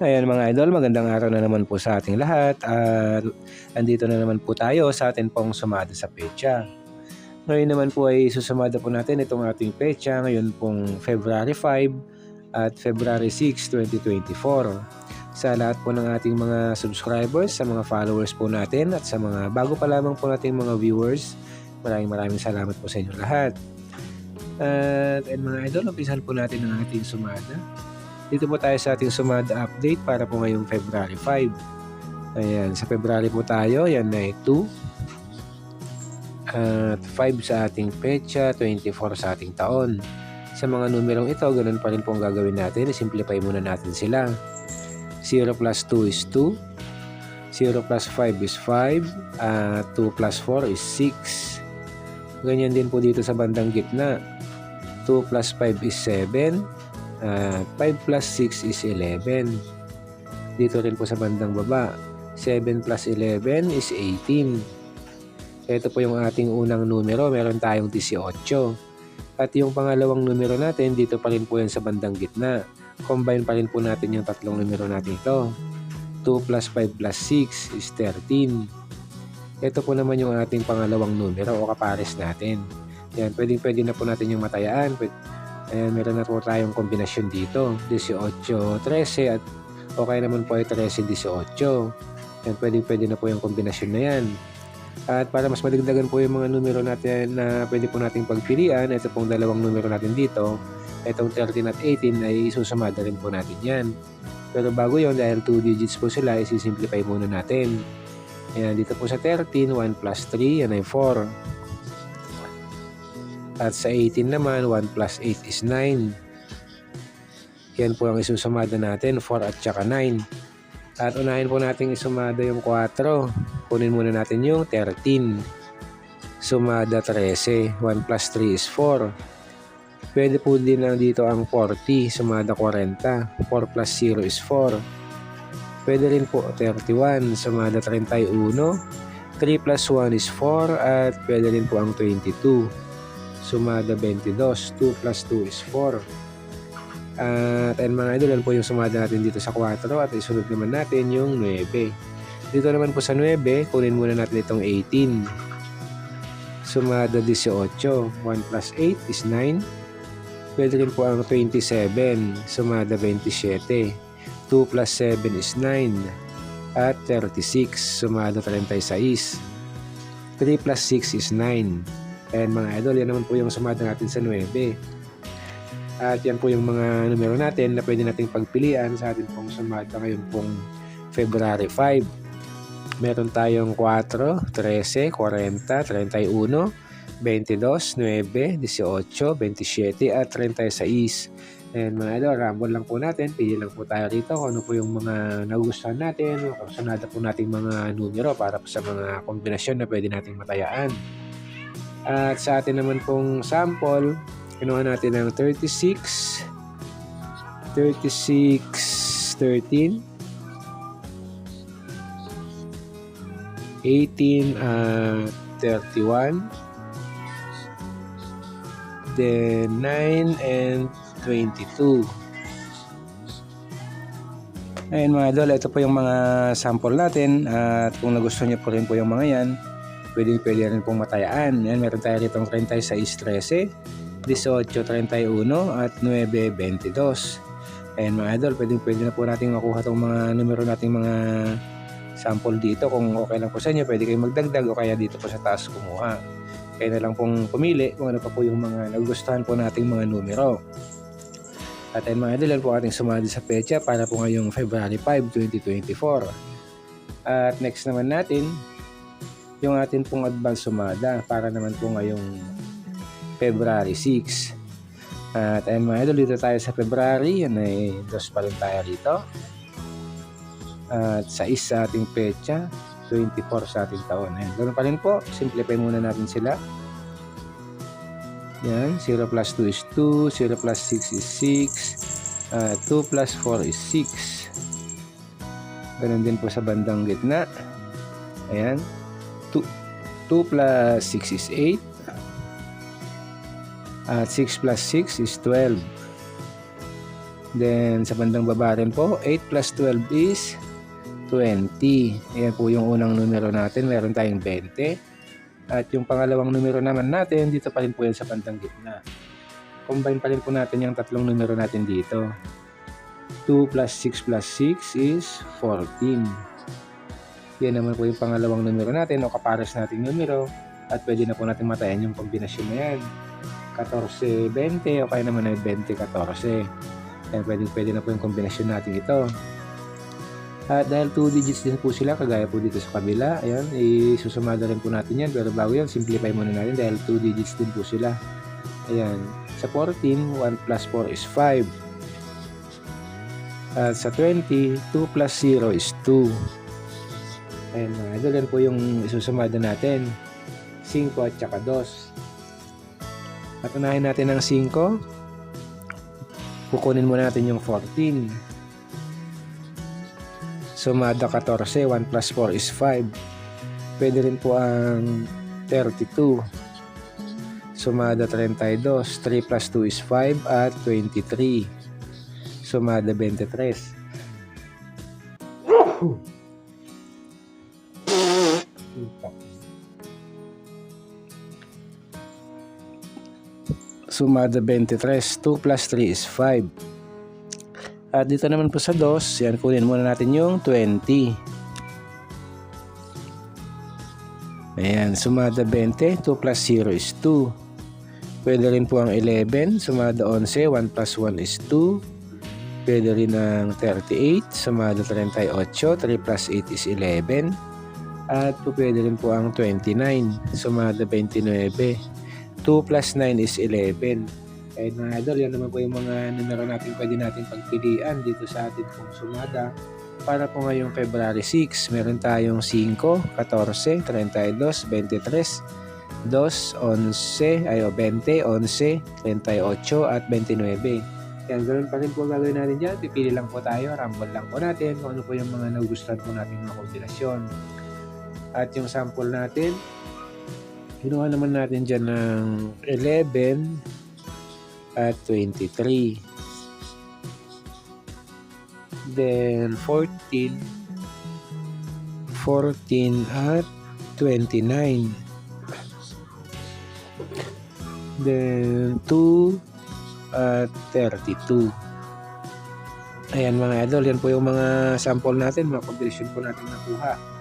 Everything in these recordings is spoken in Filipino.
Ayan mga idol, magandang araw na naman po sa ating lahat at andito na naman po tayo sa atin pong sumada sa pecha. Ngayon naman po ay susumada po natin itong ating pecha ngayon pong February 5 at February 6, 2024. Sa lahat po ng ating mga subscribers, sa mga followers po natin at sa mga bago pa lamang po nating mga viewers, maraming maraming salamat po sa inyo lahat. At and mga idol, umpisan po natin ang ating sumada. Dito po tayo sa ating sumada update para po ngayong February 5. Ayan, sa February po tayo, yan na 2. At 5 sa ating pecha, 24 sa ating taon. Sa mga numerong ito, ganun pa rin po ang gagawin natin. Simplify muna natin sila. 0 plus 2 is 2. 0 plus 5 is 5. At 2 plus 4 is 6. Ganyan din po dito sa bandang gitna. 2 plus 5 is 7. Uh, 5 plus 6 is 11. Dito rin po sa bandang baba. 7 plus 11 is 18. Ito po yung ating unang numero. Meron tayong 18. At yung pangalawang numero natin, dito pa rin po yan sa bandang gitna. Combine pa rin po natin yung tatlong numero natin ito. 2 plus 5 plus 6 is 13. Ito po naman yung ating pangalawang numero o kapares natin. Yan, pwedeng pwede na po natin yung matayaan. Pwede, Ayan, meron na po tayong kombinasyon dito. 18, 13 at okay naman po ay 13, 18. Yan, pwede, pwede na po yung kombinasyon na yan. At para mas madagdagan po yung mga numero natin na pwede po nating pagpilian, ito pong dalawang numero natin dito, itong 13 at 18 ay isusumada rin po natin yan. Pero bago yon dahil 2 digits po sila, isi-simplify muna natin. Ayan, dito po sa 13, 1 plus 3, yan ay 4. At sa 18 naman, 1 plus 8 is 9. Yan po ang isusumada natin, 4 at saka 9. At unahin po natin isumada yung 4. Kunin muna natin yung 13. Sumada 13. 1 plus 3 is 4. Pwede po din na dito ang 40. Sumada 40. 4 plus 0 is 4. Pwede rin po 31. Sumada 31. 3 plus 1 is 4. At pwede rin po ang 22 sumada 22. 2 plus 2 is 4. At ayun mga idol, yan po yung sumada natin dito sa 4 at isunod naman natin yung 9. Dito naman po sa 9, kunin muna natin itong 18. Sumada 18. 1 plus 8 is 9. Pwede rin po ang 27. Sumada 27. 2 plus 7 is 9. At 36. Sumada 36. 3 plus 6 is 9. And mga idol, yan naman po yung sumada natin sa 9. At yan po yung mga numero natin na pwede nating pagpilian sa ating pong sumada ngayon pong February 5. Meron tayong 4, 13, 40, 31, 22, 9, 18, 27 at 36. And mga idol, rambol lang po natin. Pili lang po tayo rito kung ano po yung mga nagustuhan natin. Kung sanada po nating mga numero para sa mga kombinasyon na pwede nating matayaan. At sa atin naman pong sample, kinuha natin ng 36, 36, 13, 18, uh, 31, then 9 and 22. Ayun mga idol, ito po yung mga sample natin at kung nagustuhan niyo po rin po yung mga yan, pwede pwede rin pong matayaan. Yan, meron tayo rito 36, 13, 18, 31 at 9, 22. Ayan mga idol, pwede pwede na po natin makuha itong mga numero nating mga sample dito. Kung okay lang po sa inyo, pwede kayong magdagdag o kaya dito po sa taas kumuha. Kaya na lang pong pumili kung ano pa po yung mga nagustuhan po nating mga numero. At ayun mga idol, yan po ating sumali sa pecha para po ngayong February 5, 2024. At next naman natin, yung atin pong advance sumada para naman po ngayong February 6. At ayun mga idol, dito tayo sa February, yan ay dos pa rin tayo rito. At sa isa ating pecha, 24 sa ating taon. Ayan, ganoon pa rin po, simplify muna natin sila. Yan, 0 plus 2 is 2, 0 plus 6 is 6, uh, 2 plus 4 is 6. Ganun din po sa bandang gitna. Ayan, 2, 2 plus 6 is 8. At 6 plus 6 is 12. Then, sa bandang baba rin po, 8 plus 12 is 20. Ayan po yung unang numero natin. Meron tayong 20. At yung pangalawang numero naman natin, dito pa rin po yan sa bandang gitna. Combine pa rin po natin yung tatlong numero natin dito. 2 plus 6 plus 6 is 14. Yan naman po yung pangalawang numero natin o kapares nating numero. At pwede na po natin matayan yung kombinasyon na yan. 14-20 o kaya naman ay 20-14. Kaya pwede, pwede na po yung kombinasyon natin ito. At dahil 2 digits din po sila, kagaya po dito sa kabila, ayan, isusumada rin po natin yan. Pero bago yan, simplify muna natin dahil 2 digits din po sila. Ayan, sa 14, 1 plus 4 is 5. At sa 20, 2 plus 0 is 2. Ayan mga idol, yan po yung isusumada natin. 5 at saka 2. At unahin natin ang 5. Kukunin muna natin yung 14. Sumada 14, 1 plus 4 is 5. Pwede rin po ang 32. Sumada 32, 3 plus 2 is 5 at 23. Sumada 23. Sumada 23, 2 plus 3 is 5. At dito naman po sa DOS, yan kunin muna natin yung 20. Ayan, sumada 20, 2 plus 0 is 2. Pwede rin po ang 11, sumada 11, 1 plus 1 is 2. Pwede rin ang 38, sumada 38, 3 plus 8 is 11. At pwede rin po ang 29, sumada 29. 2 plus 9 is 11. Kahit mga idol, yan naman po yung mga numero natin pwede natin pagpilian dito sa ating pong sumada. Para po ngayong February 6, meron tayong 5, 14, 32, 23, 2, 11, ayo 20, 11, 38, at 29. Yan, ganoon pa rin po gagawin natin dyan. Pipili lang po tayo, rumble lang po natin kung ano po yung mga nagugustuhan po natin mga kombinasyon. At yung sample natin, Kinuha naman natin dyan ng 11 at 23. Then 14, 14 at 29. Then 2 at 32. Ayan mga idol, yan po yung mga sample natin, mga combination po natin nakuha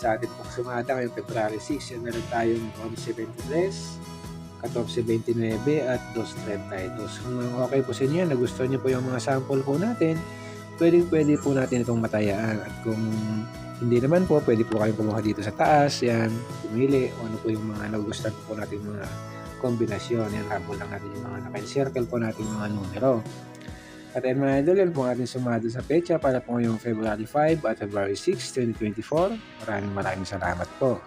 sa ating pong sumada ngayong February 6. Yan meron tayong 11.23, 14.29 at 2.32. Kung okay po sa inyo, nagustuhan niyo po yung mga sample po natin, pwede pwede po natin itong matayaan. At kung hindi naman po, pwede po kayong kumuha dito sa taas. Yan, pumili o ano po yung mga nagustuhan po natin mga kombinasyon. Yan, habol lang natin yung mga naka-circle po natin mga numero. At ayun mga idol, po ang ating sumado sa pecha para po ngayong February 5 at February 6, 2024. Maraming maraming salamat po.